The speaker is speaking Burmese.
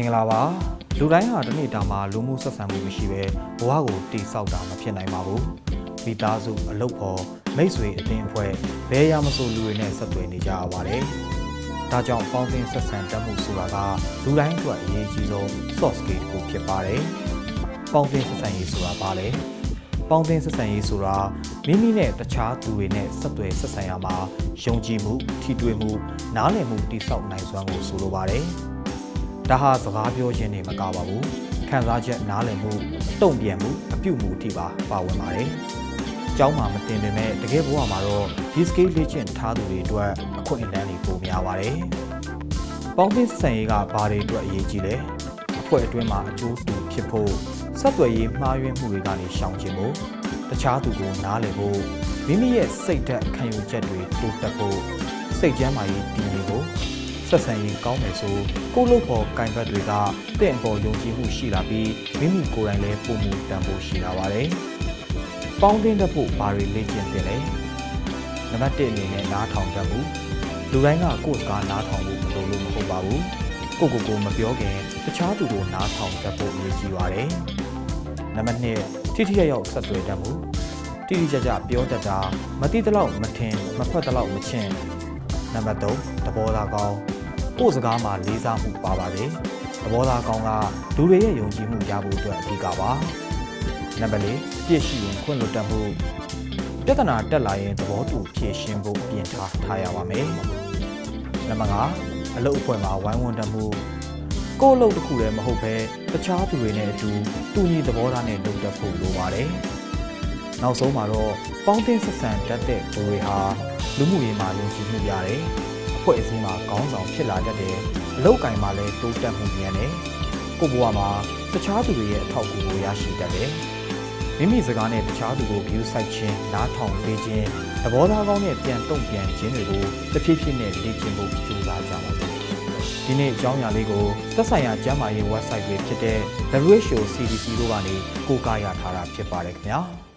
င်္ဂလာပါလူတိုင်းဟာတစ်နေ့တာမှာလူမှုဆက်ဆံမှုမရှိဘဲဘဝကိုတည်ဆောက်တာမဖြစ်နိုင်ပါဘူးမိသားစုအလုပ်ဖော်မိတ်ဆွေအသင်းအဖွဲ့ဘယ်ရမဆိုလူတွေနဲ့ဆက်သွယ်နေကြရပါတယ်ဒါကြောင့်ပေါင်းသင်းဆက်ဆံတတ်မှုဆိုတာကလူတိုင်းအတွက်အရေးကြီးဆုံး soft skill တစ်ခုဖြစ်ပါတယ်ပေါင်းသင်းဆက်ဆံရေးဆိုတာဘာလဲပေါင်းသင်းဆက်ဆံရေးဆိုတာမိမိနဲ့တခြားသူတွေနဲ့ဆက်သွယ်ဆက်ဆံရမှာယုံကြည်မှု ထိတွေ့မှု နားလည်မှုတည်ဆောက်နိုင်စွမ်းကိုဆိုလိုပါတယ်။ ဒါဟာစကားပြောခြင်းနေမကပါဘူး။ခံစားချက်နားလည်မှုတုံ့ပြန်မှုအပြုမှုအထိပါပါဝင်ပါတယ်။ကျောင်းမှာမတင်ပေမဲ့တကယ်ဘဝမှာတော့ဒီ skill လေ့ကျင့်ထားသူတွေအတွက်အခွင့်အလမ်းတွေပိုများပါတယ်။ပေါင်းသင်းဆက်ဆံရေးကဘာတွေအတွက်အရေးကြီးလဲ။အဖွဲ့အတွင်းမှာအကျိုးတူဖြစ်ဖို့ဆက်သွယ်ရေးမှားယွင်းမှုတွေကနေရှောင်ကျဉ်ဖို့တခြားသူကိုနားလည်ဖို့မိမိရဲ့စိတ်ဓာတ်ခံယူချက်တွေတိုးတက်ဖို့စိတ်ကျန်းမာရေးတည်နေဖို့ ဆက်ဆံရေးကောင်းမယ်ဆိုကိုယ့်လို့ခေါ်ကင်ဘတ်တွေကတင့်အပေါ်ယုံကြည်မှုရှိလာပြီးမိမိကိုယ်တိုင်လည်းပုံမှုတန်ဖို့ရှိလာပါတယ်။ပေါင်းတင်တဲ့ဖို့ဘာတွေလေ့ကျင့်တင်လဲ။နံပါတ်1အနေနဲ့နားထောင်တတ်မှုလူတိုင်းကကိုယ့်စကားနားထောင်ဖို့မလိုလို့မဟုတ်ပါဘူး။ကိုယ့်ကိုယ်ကိုမပြောခင်တခြားသူကိုနားထောင်တတ်ဖို့အရေးကြီးပါတယ်။နံပါတ်2ထိထိရောက်ရောက်ဆက်သွယ်တတ်မှုတိတိကျကျပြောတတ်တာမတိတလောက်မထင်မဖက်တလောက်မချင်နံပါတ်3သဘောထားကောင်း ကိုယ့်စကားမှာလေးစားမှုပါပါတယ်သဘောထားကောင်းကလူတွေရဲ့ယုံကြည်မှုရဖို့အတွက်အဓိကပါနံပါတ်4ပြည့်ရှိရင်ခွင့်လွတ်တတ်မှုပြဿနာတက်လာရင်သဘောတူဖြေရှင်းဖို့ပြင်ထားထားရပါမယ်နံပါတ်5အလုပ်အဖွဲ့မှာဝိုင်းဝန်းတတ်မှုကိုယ့်အလုပ်တစ်ခုလည်းမဟုတ်ပဲတခြားသူတွေနဲ့အတူတူညီသဘောထားနဲ့လုပ်တတ်ဖို့လိုပါတယ်နောက်ဆုံးမှာတော့ပေါင်းတင်ဆက်ဆံတတ်တဲ့လူတွေဟာလူမှုရေးမှာယုံကြည်မှုရတယ်။အ ဖွဲ့အစည်းမှာခေါင်းဆောင်ဖြစ်လာတတ်တယ်။အလုပ်ကိုင်မှာလည်းတိုးတက်မှုမြန်တယ်။ကိုယ့်ဘဝမှာတခြားသူတွေရဲ့အထောက်အကူကိုရရှိတတ်တယ်။မိမိစကားနဲ့တခြားသူကို view ဆိုင်ခြင်းနားထောင်ပေးခြင်းသဘောထားကောင်းနဲ့ပြန်တုံ့ပြန်ခြင်းတွေကိုတစ်ဖြည်းဖြည်းနဲ့လေ့ကျင့်ဖို့ကြိုးစားကြပါစို့။ဒီနေ့အကြောင်းအရာလေးကိုသက်ဆိုင်ရာကျန်းမာရေး website တွေဖြစ်တဲ့ WHO CDC တို့ကနေကိုးကားရထားတာဖြစ်ပါတယ်ခင်ဗျာ။